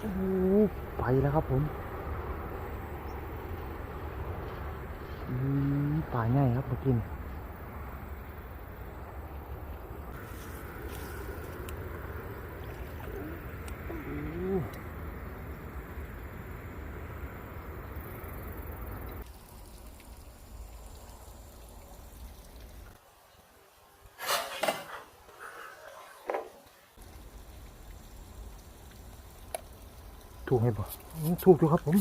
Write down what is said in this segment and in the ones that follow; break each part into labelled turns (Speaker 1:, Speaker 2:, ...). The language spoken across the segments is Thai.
Speaker 1: โอ้ไปแล้วครับผมป่าใหญ่ครับมากินโอ้ ถูกไหมบ่อืมถูกอยู่ครับผม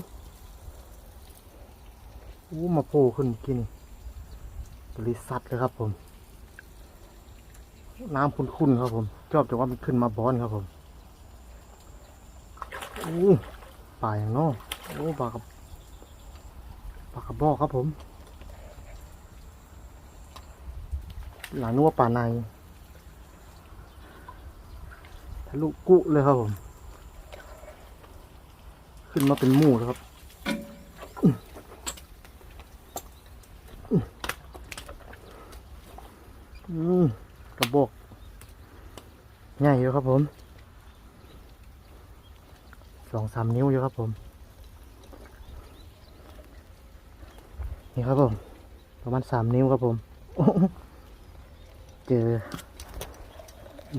Speaker 1: โอ้มาโผล่ขึ้นกินบริษัทเลยครับผม น้ำคุ้นๆครับผม ชอบจังว่ามันขึ้นมาบอนครับผมโอ้ป่าอย่างน้อโอ้ปลากระปลากระบอกครับผม หลังนึกว่าป่าในทะลุกุเลยครับผม ขึ้นมาเป็นหมู่แล้วครับอืมกระบอกใหญ่อยู่ครับผมสองสามนิ้วอยู่ครับผม นี่ครับผม ประมาณสามนิ้วครับผม เจอ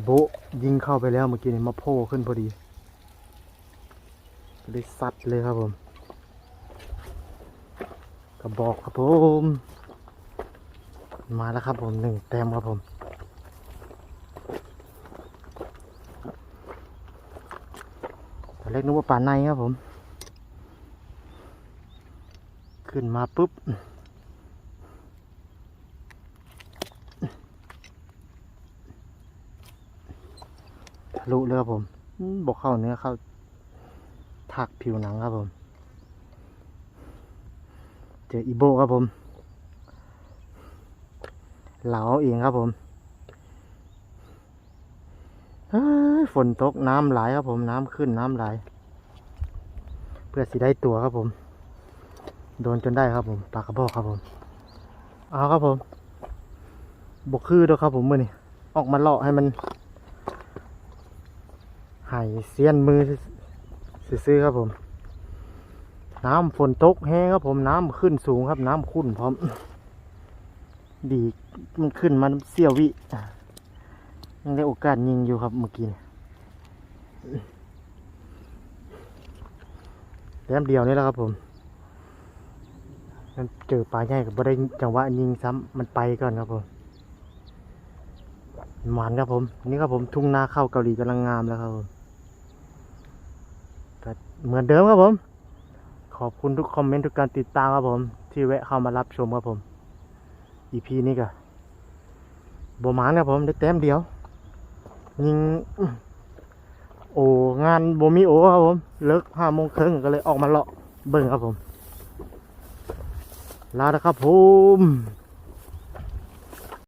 Speaker 1: โบยิงเข้าไปแล้วเมื่อกี้นี่มาโผล่ขึ้นพอดี เลยซัดเลยครับผมกระบอกครับผม มาแล้วครับผมหนึ่งแต้มครับผมตอนแรกนึกว่าป่าในครับผม ขึ้นมาปุ๊บทะลุเลยครับผมอืมบอกเข้าเนื้อเข้า ถักผิวหนังครับผม เจออีโบครับผม เหลาเองครับผมฝนตกน้ำไหลครับผมน้ำขึ้นน้ำไหล เพื่อสิได้ตัวครับผม โดนจนได้ครับผมปลากระบอกครับผม เอาครับผมบกคือด้วยครับผมมือนี่ออกมาเลาะให้มันหายเสียนมือ ซื้อครับผม น้ำฝนตกแห้งครับผมน้ำขึ้นสูงครับ น้ำขุ่นพร้อม ดีมันขึ้นมาเสี้ยววิยังได้โอกาสยิงอยู่ครับเมื่อกี้นี่แต้มเดียวนี่แหละครับผม มันเจอปลาใหญ่กับบ่ได้จังหวะยิงซ้ำมันไปก่อนครับผมหมานครับผม นี่ครับผมทุ่งนาข้าวเกาหลีกำลังงามแล้วครับผม เหมือนเดิมครับผม ขอบคุณทุกคอมเมนต์ทุกการติดตามครับผม ที่แวะเข้ามารับชมครับผมอีพีนี้ก็บหมานครับผมได้แต้มเดียว ยิง โอ้งานโบมีโอครับผม เลิกห้าโมงครึ่งก็เลยออกมาเลาะเบิ่งครับผม ลาแล้วครับผม